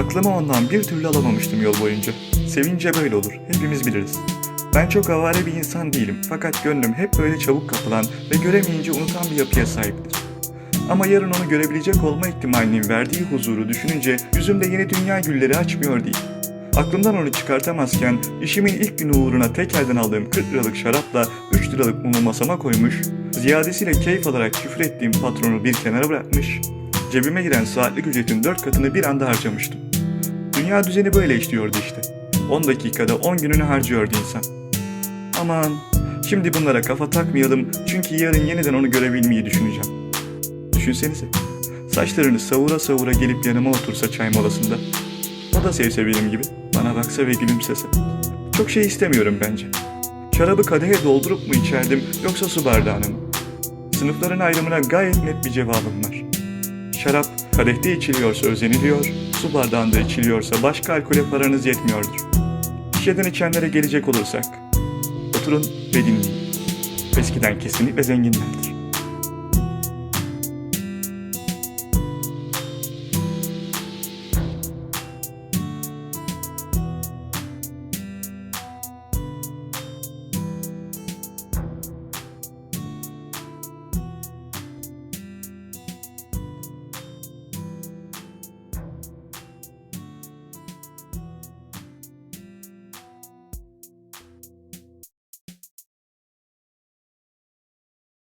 Aklımı ondan bir türlü alamamıştım yol boyunca. Sevince böyle olur, hepimiz biliriz. Ben çok avare bir insan değilim fakat gönlüm hep böyle çabuk kapılan ve göremeyince unutan bir yapıya sahiptir. Ama yarın onu görebilecek olma ihtimalinin verdiği huzuru düşününce yüzümde yeni dünya gülleri açmıyor değil. Aklımdan onu çıkartamazken işimin ilk günü uğruna tek elden aldığım 40 liralık şarapla 3 liralık mumu masama koymuş, ziyadesiyle keyif alarak küfür ettiğim patronu bir kenara bırakmış, cebime giren saatlik ücretin 4 katını bir anda harcamıştım. Dünya düzeni böyle işliyordu işte. 10 dakikada 10 gününü harcıyordu insan. Aman, şimdi bunlara kafa takmayalım çünkü yarın yeniden onu görebilmeyi düşüneceğim. Düşünsenize, saçlarını savura savura gelip yanıma otursa çay molasında. O da sevse benim gibi, bana baksa ve gülümsese. Çok şey istemiyorum bence. Şarabı kadehe doldurup mu içerdim yoksa su bardağına mı? Sınıfların ayrımına gayet net bir cevabım var. Şarap kadehte içiliyorsa özeniliyor, su bardağında içiliyorsa başka alkole paranız yetmiyordur. Şişeden içenlere gelecek olursak, oturun ve dinleyin. Eskiden kesinlikle zenginlerdir.